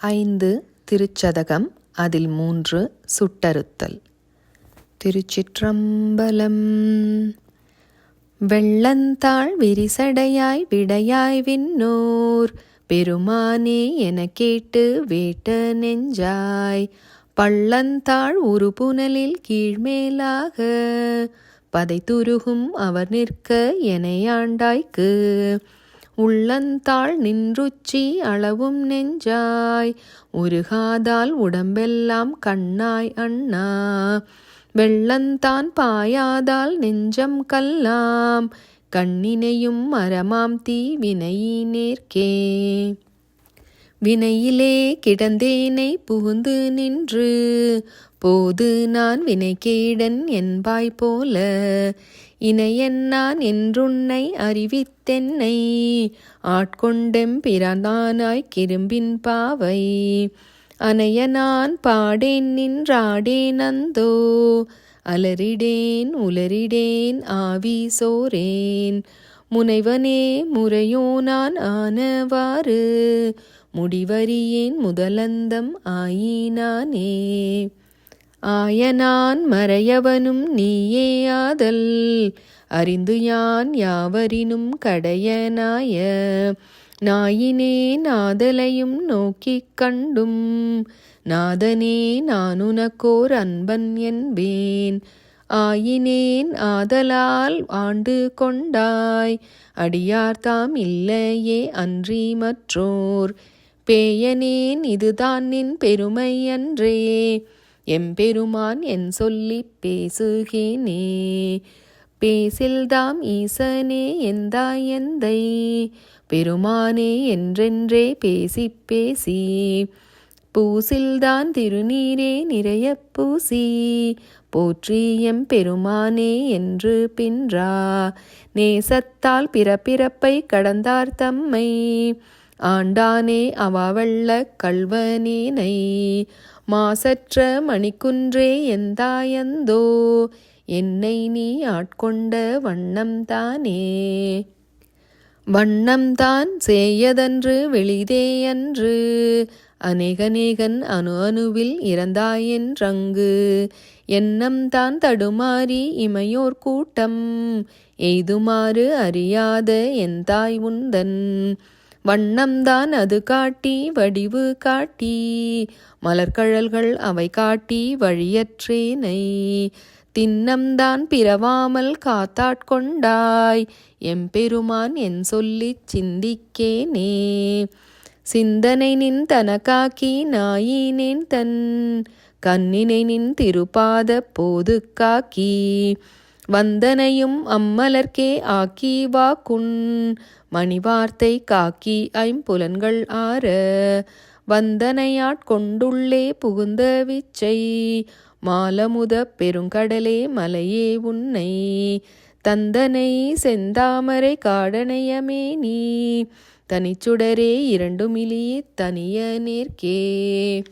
ஐந்து திருச்சதகம் அதில் மூன்று சுட்டறுத்தல். திருச்சிற்றம்பலம். வெள்ளந்தாள் விரிசடையாய் விடையாய் விண்ணோர் பெருமானே என கேட்டு வேட்ட நெஞ்சாய். பள்ளந்தாள் ஒரு புனலில் கீழ்மேலாக பதை துருகும் அவர் நிற்க எனையாண்டாய்க்கு. உள்ளந்தாள் நின்றுச்சி அளவும் நெஞ்சாய். உருகாதால் உடம்பெல்லாம் கண்ணாய் அண்ணா. வெள்ளந்தான் பாயாதால் நெஞ்சம் கல்லாம். கண்ணினையும் மரமாம் தீ வினையினேற்கே வினையிலே கிடந்தேனை புகுந்து நின்று. போது நான் வினைகேடன் என்பாய் போல. இணையென்னான் என்றுன்னை அறிவித்தென்னை. ஆட்கொண்டெம் பிறந்தானாய் கிரும்பின் பாவை. அனைய நான் பாடேன் நின்றாடேன் அந்தோ அலறிடேன் உலரிடேன் ஆவி சோரேன் முனைவனே முறையோ நான் ஆனவாறு. முடிவறியேன் முதலந்தம் ஆயினானே. ஆயனான் மறையவனும் நீயே ஆதல். அறிந்து யான் யாவரினும் கடையனாய. நாயினே நாதலையும் நோக்கிக் கண்டும். நாதனே நானுனக்கோர் அன்பன் என்பேன். ஆயினேன் ஆதலால் ஆண்டு கொண்டாய். அடியார்தாம் இல்லையே அன்றி மற்றோர். பேயனேன் இதுதான் நின் பெருமை அன்றே எம்பெருமான் என் சொல்லி பேசுகேனே. பேசில்தாம் ஈசனே எந்தாயந்தை பெருமானே என்றென்றே பேசி பேசி. பூசில்தான் திருநீரே நிறைய பூசி. போற்றியம் பெருமானே என்று பின்றா. நேசத்தால் பிறப்பிறப்பை கடந்தார் தம்மை. ஆண்டானே அவாவள்ள கல்வனேனை மாசற்ற மணிக்குன்றே எந்தாயந்தோ என்னை நீ ஆட்கொண்ட வண்ணம்தானே. வண்ணம்தான் செய்யதன்று வெளிதேயன்று அநேகநேகன் அணு அணுவில் இறந்தாயென்றங்கு. எண்ணம்தான் தடுமாறி இமையோர் கூட்டம் எய்துமாறு அறியாத என் தாய் உந்தன். வண்ணம்தான் அது காட்டி வடிவு காட்டி. மலர்கழல்கள் அவை காட்டி வழியற்றேனை தின்னம்தான் பிறவாமல் காத்தாட்கொண்டாய் எம்பெருமான் என் சொல்லிச் சிந்திக்கேனே. சிந்தனை நின் தனக்காக்கி நாயினேன் தன். கண்ணினை நின் திருப்பாத போது காக்கி வந்தனையும் அம்மலர்க்கே ஆக்கி வாக்குன் மணிவார்த்தை காக்கி ஐம்புலன்கள் ஆற. வந்தனையாட்கொண்டுள்ளே புகுந்த விச்சை மாலமுத பெருங்கடலே மலையே உன்னை. தந்தனை செந்தாமரை காடனையமே நீ தனிச்சுடரே இரண்டுமிலி தனிய நேர்க்கே.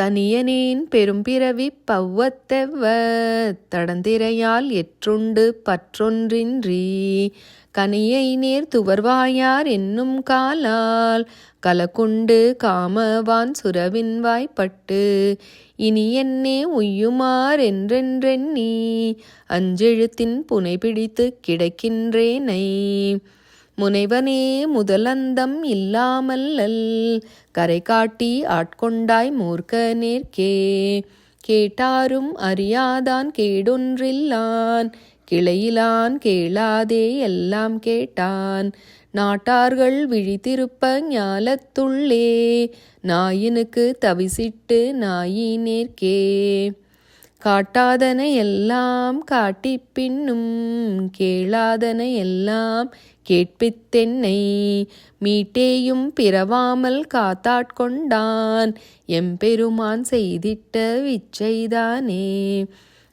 தனியனேன் பெரும்பிறவி பவ்வத்தெவ்வ தடந்திரையால் எற்றுண்டு பற்றொன்றின்றி. கனியை நேர் துவர்வாயார் என்னும் காலால் கலக்குண்டு காமவான் சுரவின் வாய்ப்பட்டு. இனி என்னே உய்யுமார் என்றென்றெண்ணி. அஞ்செழுத்தின் புனை பிடித்து கிடக்கின்றேனை. முனைவனே முதலந்தம் இல்லாமல்லல். கரை காட்டி ஆட்கொண்டாய் மூர்க்க நேர்க்கே கேட்டாரும் அறியாதான் கேடொன்றில்லான். கிளையிலான் கேளாதே எல்லாம் கேட்டான். நாட்டார்கள் விழித்திருப்ப ஞாலத்துள்ளே. நாயினுக்கு தவிசிட்டு நாயினேற்கே. காட்டாதன எல்லாம் காட்டி பின்னும் கேளாதன எல்லாம் கேட்பித்தென்னை மீட்டேயும் பிறவாமல் காத்தாட்கொண்டான். எம்பெருமான் செய்திட்ட விச்சைதானே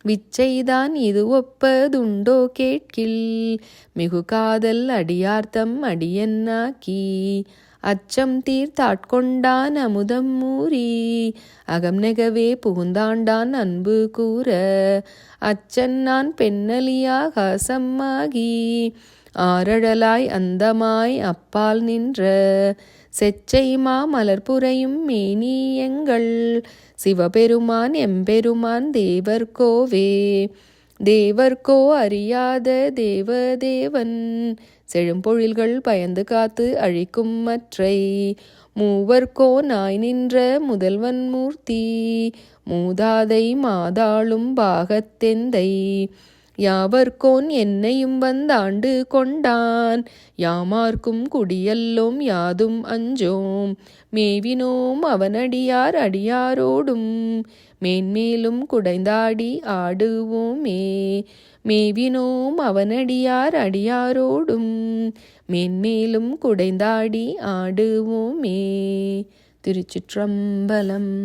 விச்சைதான் இது ஒப்பதுண்டோ கேட்கில்? மிகு காதல் அடியார்த்தம் அடியன்னாக்கி? அச்சம் தீர்த்தாட்கொண்டான் அமுதம் மூறி? அகம் நெகவே புகுந்தாண்டான் அன்பு கூற? அச்சன் நான் பெண்ணலியாக அசம்மாகி ஆரழலாய் அந்தமாய் அப்பால் நின்ற? செச்சை மாமலர்புரையும் மேனியங்கள். சிவபெருமான் எம்பெருமான் தேவர்கோவே. தேவர்கோ அறியாத தேவதேவன். செழும்பொழில்கள் பயந்து காத்து அழிக்கும் மற்றை. மூவர்கோ நாய் நின்ற முதல்வன் மூர்த்தி. மூதாதை மாதாளும் பாகத்தெந்தை. யாவர்கோன் என்னையும் வந்தாண்டு கொண்டான். யாமார்க்கும் குடியல்லோம் யாதும் அஞ்சோம். மேவினோம் அவனடியார் அடியாரோடும். மேன்மேலும் குடைந்தாடி ஆடுவோமே. மேவினோம் அவனடியார் அடியாரோடும். மேன்மேலும் குடைந்தாடி ஆடுவோமே. திருச்சிற்றம்பலம்.